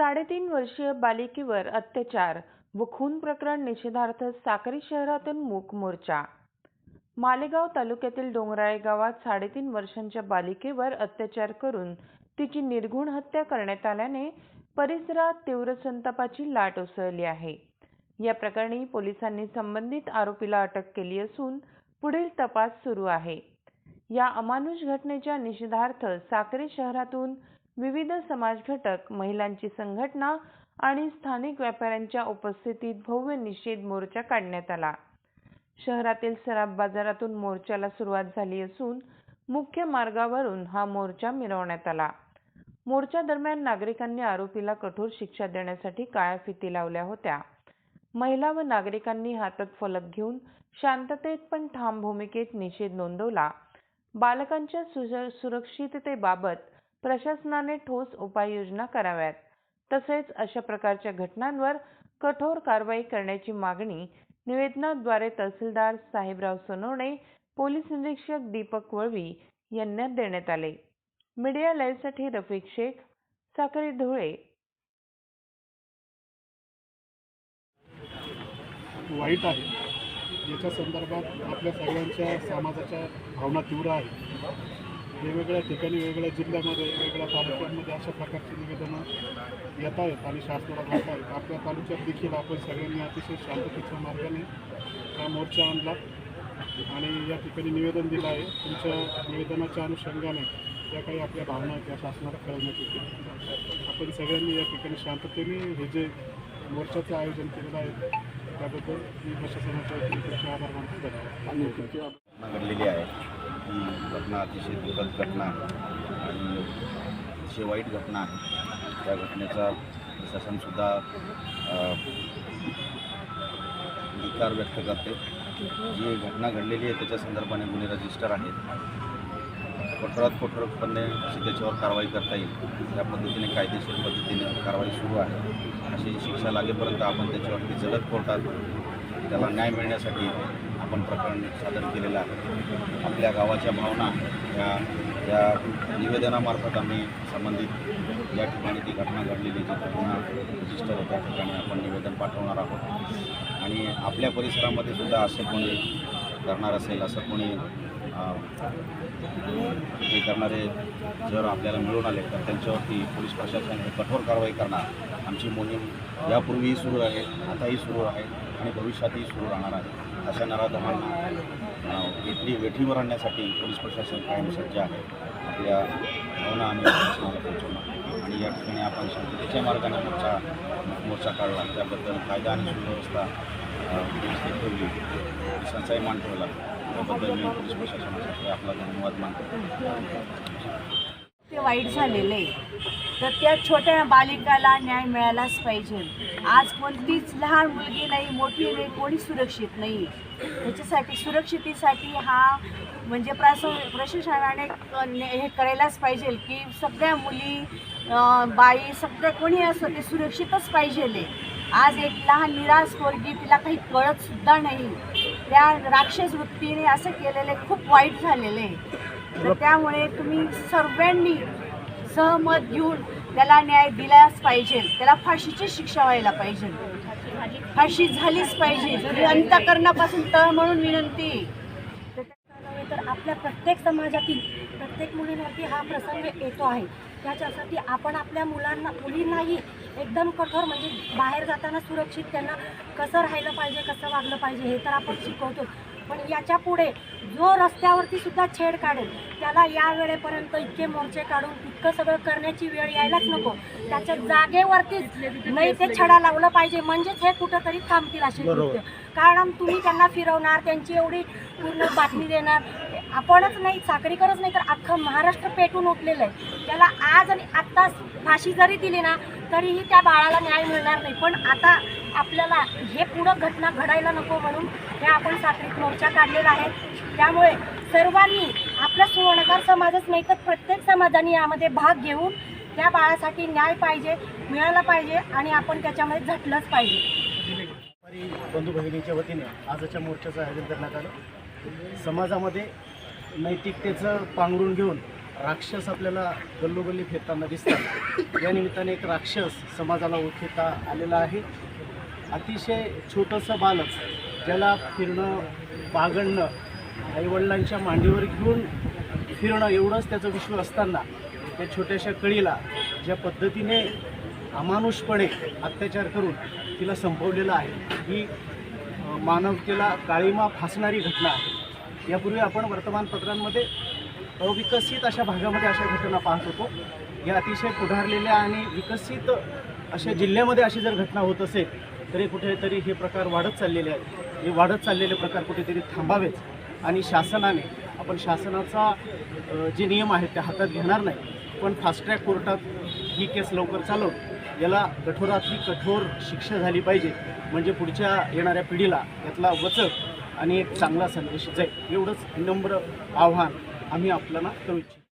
साडेतीन वर्षीय बालिकेवर अत्याचार व खून प्रकरण निषेधार्थ साक्री शहरातून मूक मोर्चा. मालेगाव तालुक्यातील डोंगराळे गावात साडेतीन वर्षांच्या बालिकेवर अत्याचार करून तिची निर्घुण हत्या करण्यात आल्याने परिसरात तीव्र संतापाची लाट उसळली आहे. या प्रकरणी पोलिसांनी संबंधित आरोपीला अटक केली असून पुढील तपास सुरू आहे. या अमानुष घटनेच्या निषेधार्थ साक्री शहरातून विविध समाज घटक महिलांची संघटना आणि स्थानिक व्यापाऱ्यांच्या उपस्थितीत भव्य निषेध मोर्चा काढण्यात आला. शहरातील सराफ बाजारातून मोर्चाला सुरुवात झाली असून मुख्य मार्गावरून हा मोर्चा मिरवण्यात आला. मोर्चा दरम्यान नागरिकांनी आरोपीला कठोर शिक्षा देण्यासाठी काळ्या फिती लावल्या होत्या. महिला व नागरिकांनी हातात फलक घेऊन शांततेत पण ठाम भूमिकेत निषेध नोंदवला. बालकांच्या सुज- सुरक्षिततेबाबत प्रशासनाने ठोस उपाययोजना कराव्यात. तसेच अशा प्रकारच्या घटनांवर कठोर कारवाई करण्याची मागणी निवेदनाद्वारे तहसीलदार साहेबराव सोनवणे पोलीस निरीक्षक दीपक वळवी यांना देण्यात आले. मीडिया लाईव्हसाठी रफिक शेख साखरी धुळे. वाईट आहे. याच्या संदर्भात आपल्या सगळ्यांच्या समाजाच्या भावना तीव्र आहेत. वेगवेगळ्या ठिकाणी वेगवेगळ्या जिल्ह्यामध्ये वेगवेगळ्या तालुक्यांमध्ये अशा प्रकारची निवेदनं येत आहेत आणि शासनाला जात आहेत. आपल्या तालुक्यात देखील आपण सगळ्यांनी अतिशय शांततेच्या मार्गाने हा मोर्चा आणला आणि या ठिकाणी निवेदन दिलं आहे. तुमच्या निवेदनाच्या अनुषंगाने ज्या काही आपल्या भावना आहेत त्या शासनाला कळवण्यात येतील. आपण सगळ्यांनी या ठिकाणी शांततेने हे जे मोर्चाचं आयोजन केलेलं आहे त्याबद्दल मी प्रशासनाच्या वतीने तुमचे आभार मानतो. धन्यवाद. आहे. ही घटना अतिशय दुःखद घटना आणि अतिशय वाईट घटना आहे. त्या घटनेचा प्रशासनसुद्धा विकार व्यक्त करते. जी घटना घडलेली आहे त्याच्या संदर्भाने गुन्हे रजिस्टर आहेत. कठोरात कठोरपणे अशी त्याच्यावर कारवाई करता येईल. त्या पद्धतीने कायदेशीर पद्धतीने कारवाई सुरू आहे. अशी शिक्षा लागेपर्यंत आपण त्याच्यावरती जलद कोर्टात त्याला न्याय मिळण्यासाठी आपण प्रकरण सादर केलेलं आहे. आपल्या गावाच्या भावना या या निवेदनामार्फत आम्ही संबंधित या ठिकाणी ती घटना घडलेली जी घटना रजिस्टर आहे त्या ठिकाणी आपण निवेदन पाठवणार आहोत. आणि आपल्या परिसरामध्ये सुद्धा असं कोणी करणार असेल असं कोणी हे करणारे जर आपल्याला मिळून आले तर त्यांच्यावरती पोलीस प्रशासन हे कठोर कारवाई करणार. आमची मोहीम यापूर्वीही सुरू आहे आताही सुरू आहे आणि भविष्यातही सुरू राहणार आहे अशा नराधमांना इथली वेठीवर आणण्यासाठी पोलीस प्रशासन कायम सज्ज आहे. आपल्या भावना आम्ही प्रशासनाला पोहोचवणार आणि या ठिकाणी आपण शांततेच्या मार्गाने मोर्चा मोर्चा काढला. त्याबद्दल कायदा आणि सुव्यवस्था व्यवस्थित ठेवली. पोलिसांचाही मान ठेवला. त्याबद्दल मी पोलीस प्रशासनासाठी आपला धन्यवाद मानतो. ते वाईट झालेलं आहे. तर त्या छोट्या बालिकाला न्याय मिळालाच पाहिजे. आज कोणतीच लहान मुलगी नाही मोठी नाही कोणी सुरक्षित नाही. त्याच्यासाठी सुरक्षितेसाठी हा म्हणजे प्रास प्रशासनाने हे करायलाच पाहिजे की सगळ्या मुली बाई सगळ्या कोणी असो ते सुरक्षितच पाहिजे आज एक लहान निराश पोरगी तिला काही कळतसुद्धा नाही. त्या राक्षस वृत्तीने असं केलेलं आहे खूप वाईट झालेलं. आहे तर त्यामुळे तुम्ही सर्वांनी सहमत घेऊन त्याला न्याय दिलाच पाहिजे. त्याला फाशीची शिक्षा व्हायला पाहिजे. फाशी झालीच पाहिजे. अंतकरणापासून तळ म्हणून विनंती. तर आपल्या प्रत्येक समाजातील प्रत्येक मुलींवरती हा प्रसंग येतो आहे. त्याच्यासाठी आपण आपल्या मुलांना मुलींनाही एकदम कठोर म्हणजे बाहेर जाताना सुरक्षित त्यांना कसं राहिलं पाहिजे कसं वागलं पाहिजे हे तर आपण शिकवतो. पण याच्यापुढे जो रस्त्यावरती सुद्धा छेड काढेल त्याला या वेळेपर्यंत इतके मोर्चे काढून इतकं सगळं करण्याची वेळ यायलाच नको. त्याच्या जागेवरतीच नाही ते छडा लावलं पाहिजे म्हणजेच हे कुठंतरी थांबतील असे कृत्य. कारण तुम्ही त्यांना फिरवणार त्यांची एवढी पूर्ण बातमी देणार आपणच नाही साखरीकरच नाही तर अख्खं महाराष्ट्र पेटून उठलेलं आहे. त्याला आज आणि आत्ता फाशी जरी दिली ना तरीही त्या बाळाला न्याय मिळणार नाही. पण आता आपल्याला हे पुढं घटना घडायला नको म्हणून हे आपण सात्विक मोर्चा काढलेला आहे. त्यामुळे सर्वांनी आपला सुवर्णकार समाजच नाही तर प्रत्येक समाजाने यामध्ये भाग घेऊन त्या बाळासाठी न्याय पाहिजे मिळाला पाहिजे आणि आपण त्याच्यामध्ये झटलंच पाहिजे. बंधू भगिनीच्या वतीने आजच्या मोर्चाचं आयोजन करण्यात आलं. समाजामध्ये नैतिकतेचं पांघरून घेऊन राक्षस आपल्याला गल्लोगल्ली फिरताना दिसतात. या निमित्ताने एक राक्षस समाजाला ओळखता आलेला आहे. अतिशय छोटंसं बालक ज्याला फिरणं बागडणं आईवडिलांच्या मांडीवर घेऊन फिरणं एवढंच त्याचं विश्व असताना त्या छोट्याशा कळीला ज्या पद्धतीने अमानुषपणे अत्याचार करून तिला संपवलेलं आहे ही मानवतेला काळीमा फासणारी घटना आहे. यापूर्वी आपण वर्तमानपत्रांमध्ये अविकसित अशा भागामध्ये अशा घटना पाहत होतो. या अतिशय पुढारलेल्या आणि विकसित अशा जिल्ह्यामध्ये अशी जर घटना होत असेल तरी कुठेतरी हे प्रकार वाढत चाललेले आहेत. हे वाढत चाललेले प्रकार कुठेतरी थांबावेच आणि शासनाने आपण शासनाचा जे नियम आहेत ते हातात घेणार नाही पण फास्ट्रॅक कोर्टात ही केस लवकर चालवून याला कठोरातली कठोर शिक्षा झाली पाहिजे. म्हणजे पुढच्या येणाऱ्या पिढीला यातला वचक आणि एक चांगला संदेश जाईल. एवढंच नम्र आव्हान आम्ही आपल्याला करू इच्छितो